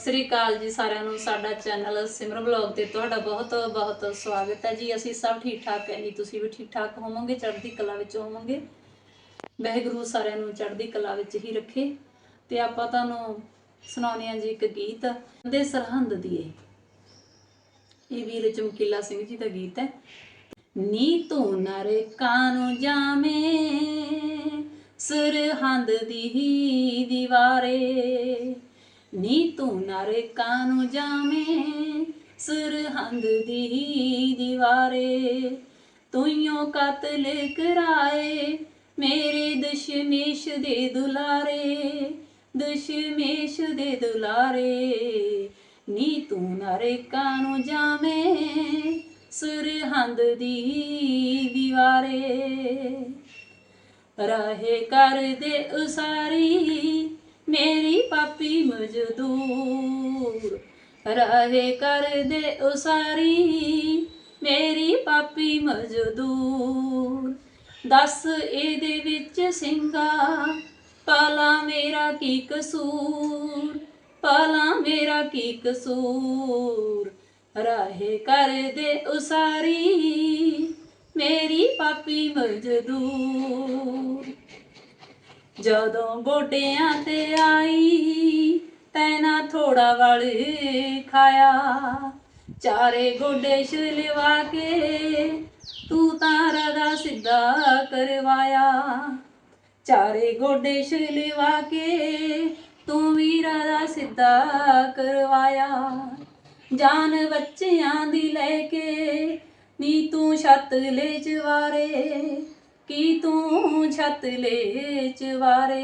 ਸ੍ਰੀ ਅਕਾਲ ਜੀ ਸਾਰਿਆਂ ਨੂੰ। ਸਾਡਾ ਚੈਨਲ ਸਿਮਰ ਬਲੌਗ ਤੇ ਤੁਹਾਡਾ ਬਹੁਤ ਬਹੁਤ ਸਵਾਗਤ ਹੈ ਜੀ। ਅਸੀਂ ਸਭ ਠੀਕ ਠਾਕ ਹੈ ਜੀ। ਤੁਸੀਂ ਵੀ ਠੀਕ ਠਾਕ ਹੋਵੋਗੇ? ਚੜ੍ਹਦੀ ਕਲਾ ਵਿੱਚ ਹੋਵੋਗੇ? ਵਾਹਿਗੁਰੂ ਸਾਰਿਆਂ ਨੂੰ ਚੜ੍ਹਦੀ ਕਲਾ ਵਿੱਚ ਹੀ ਰੱਖੇ। ਤੇ ਆਪਾਂ ਤੁਹਾਨੂੰ ਸੁਣਾਉਂਦੇ ਹਾਂ ਜੀ ਇੱਕ ਗੀਤ। ਦੇ ਸਰਹੰਦ ਦੀਏ ਇਹ। ਵੀਰ ਚਮਕੀਲਾ ਸਿੰਘ ਜੀ ਦਾ ਗੀਤ ਹੈ। ਨੀ ਤੂੰ ਨਰ ਕਾਨੂੰ ਜਾਵੇਂ? ਸਰਹੰਦ ਦੀ ਦੀਵਾਰੇ। ਨੀ ਤੂੰ ਨਰ ਕਾਨੂੰ ਜਾਵੇਂ? ਸਰਹੰਦ ਦੀ ਦੀਵਾਰੇ। ਤੂੰ ਕਤਲ ਕਰਾਏ, ਮੇਰੇ ਦਸ਼ਮੇਸ਼ ਦੇ ਦੁਲਾਰੇ। ਦਸ਼ਮੇਸ਼ ਦੇ ਦੁਲਾਰੇ। ਨੀ ਤੂੰ ਨਰ ਕਾਨੂੰ ਜਾਵੇਂ? ਸਰਹੰਦ ਦੀ ਦੀਵਾਰੇ। ਰਹੇ ਕਰਦੇ ਉਸਾਰੀ ਮੇਰੀ ਪਾਪੀ ਮਜ਼ਦੂਰ, ਰਾਹੇ ਰਹੇ ਕਰਦੇ ਉਸਾਰੀ। ਮੇਰੀ ਪਾਪੀ ਮਜ਼ਦੂਰ, ਦੱਸ ਇਹਦੇ ਵਿੱਚ ਸਿੰਘਾ, ਪਾਲਾ ਮੇਰਾ ਕੀ ਕਸੂਰ? ਪਾਲਾ ਮੇਰਾ ਕੀ ਕਸੂਰ? ਰਾਹੇ ਕਰਦੇ ਉਸਾਰੀ। ਮੇਰੀ ਪਾਪੀ ਮਜ਼ਦੂਰ ਜਦੋਂ ਗੋਡਿਆਂ ਤੇ ਆਈ, ਤੈਨਾ ਥੋੜਾ ਵਲ ਖਾਇਆ। ਚਾਰੇ ਗੋਡੇ ਛਲਵਾ ਕੇ ਤੂੰ ਤਾਂ ਰਦਾ ਸਿੱਧਾ ਕਰਵਾਇਆ। ਚਾਰੇ ਗੋਡੇ ਛਲਵਾ ਕੇ ਤੂੰ ਵੀਰਾ ਦਾ ਸਿੱਧਾ ਕਰਵਾਇਆ। ਜਾਨ ਬੱਚਿਆਂ ਦੀ ਲੈ ਕੇ ਨੀ ਤੂੰ ਛੱਤ ਲੈ ਚਵਾਰੇ ਕੀ ਤੂੰ ਛੱਤ ਲੈ ਚਵਾਰੇ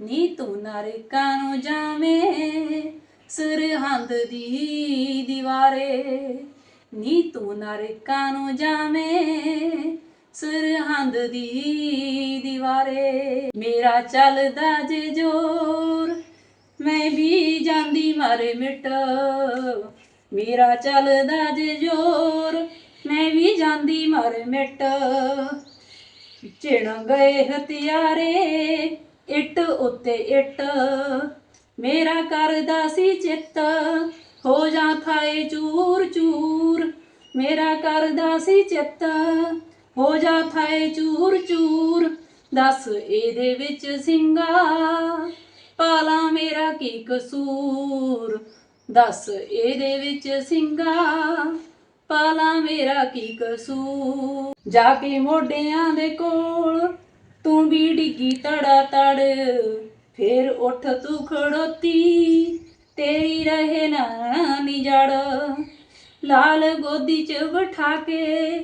ਨੀ ਤੂੰ ਨਰਕਾਂ ਨੂੰ ਜਾਵੇਂ ਸਰਹੰਦ ਦੀ ਦੀਵਾਰੇ। ਨੀ ਤੂੰ ਨਰਕਾਂ ਨੂੰ ਜਾਵੇਂ ਸਰਹੰਦ ਦੀ ਦੀਵਾਰੇ। ਮੇਰਾ ਚੱਲਦਾ ਜੇ ਜੋਰ, ਮੈਂ ਵੀ ਜਾਂਦੀ ਮਾਰੇ ਮਿਟ। ਮੇਰਾ ਚੱਲਦਾ ਜੇ ਜੋਰ, ਮੈਂ ਵੀ ਜਾਂਦੀ ਮਰ ਮਿਟ। ਚਿਣ ਗਏ ਹਥਿਆਰੇ ਇੱਟ ਉੱਤੇ ਇੱਟ। ਮੇਰਾ ਕਰਦਾ ਸੀ ਚਿੱਤ, ਹੋ ਜਾ ਥਾਏ ਚੂਰ ਚੂਰ। ਮੇਰਾ ਕਰਦਾ ਸੀ ਚਿੱਤ, ਹੋ ਜਾ ਥਾਏ ਚੂਰ ਚੂਰ। ਦੱਸ ਇਹਦੇ ਵਿੱਚ ਸਿੰਘਾ ਪਾਲਾ ਮੇਰਾ ਕੀ ਕਸੂਰ। ਦੱਸ ਇਹਦੇ ਵਿੱਚ ਸਿੰਘਾ ਪਾਲਾ ਮੇਰਾ ਕੀ ਕਸੂਰ? ਜਾ ਕੇ ਮੋਢਿਆਂ ਦੇ ਕੋਲ, ਤੂੰ ਵੀ ਡਿੱਗੀ ਤੜਾ ਤੜ ਫੇਰ ਉੱਠ ਤੂੰ ਖੜੋਤੀ, ਤੇਰੀ ਰਹੇ ਨਾ ਨਿਜੜ ਲਾਲ ਗੋਦੀ ਚ ਬਿਠਾ ਕੇ,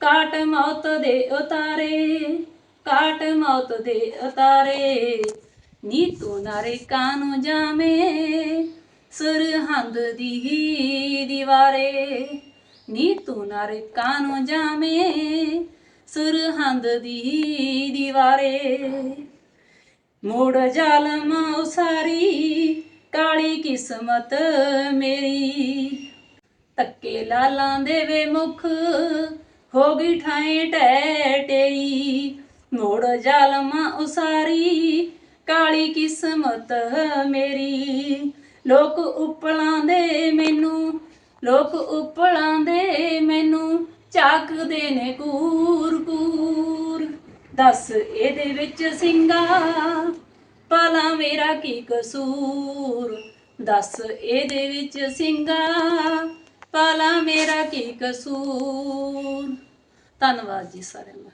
ਕਾਟ ਮੌਤ ਦੇ ਉਤਾਰੇ, ਕਾਟ ਮੌਤ ਦੇ ਉਤਾਰੇ। ਨੀ ਤੂੰ ਨਾਰੇ ਕਾਨੂੰ ਜਾਵੇਂ, ਸਰਹੰਦ ਦੀ ਦੀਵਾਰੇ। ਨੀ ਤੂੰ ਨਾਰੇ ਕਾਨੂੰ ਜਾਵੇਂ? ਸਰਹੰਦ ਦੀ ਦੀਵਾਰੇ। ਮੋੜ ਜ਼ਾਲਮ ਉਸਾਰੀ, ਕਾਲੀ ਕਿਸਮਤ ਮੇਰੀ। ਤੱਕੇ ਲਾਲਾਂ ਦੇ ਵੇ ਮੁਖ, ਹੋ ਗਈ ਠਾਏ ਟੈ ਟੇਈ ਮੋੜ ਜ਼ਾਲਮ ਉਸਾਰੀ, ਕਾਲੀ ਕਿਸਮਤ ਮੇਰੀ। ਲੋਕ ਉਪਲਾਂ ਦੇ ਮੈਨੂੰ ਲੋਕ ਉਪਲਾਂ ਦੇ ਮੈਨੂੰ ਝਾਕਦੇ ਨੇ ਕੂਰ ਕੂਰ। ਦੱਸ ਇਹਦੇ ਵਿੱਚ ਸਿੰਘਾ ਭਲਾ ਮੇਰਾ ਕੀ ਕਸੂਰ? ਦੱਸ ਇਹਦੇ ਵਿੱਚ ਸਿੰਘਾ ਭਲਾ ਮੇਰਾ ਕੀ ਕਸੂਰ? ਧੰਨਵਾਦ ਜੀ ਸਾਰਿਆਂ ਦਾ।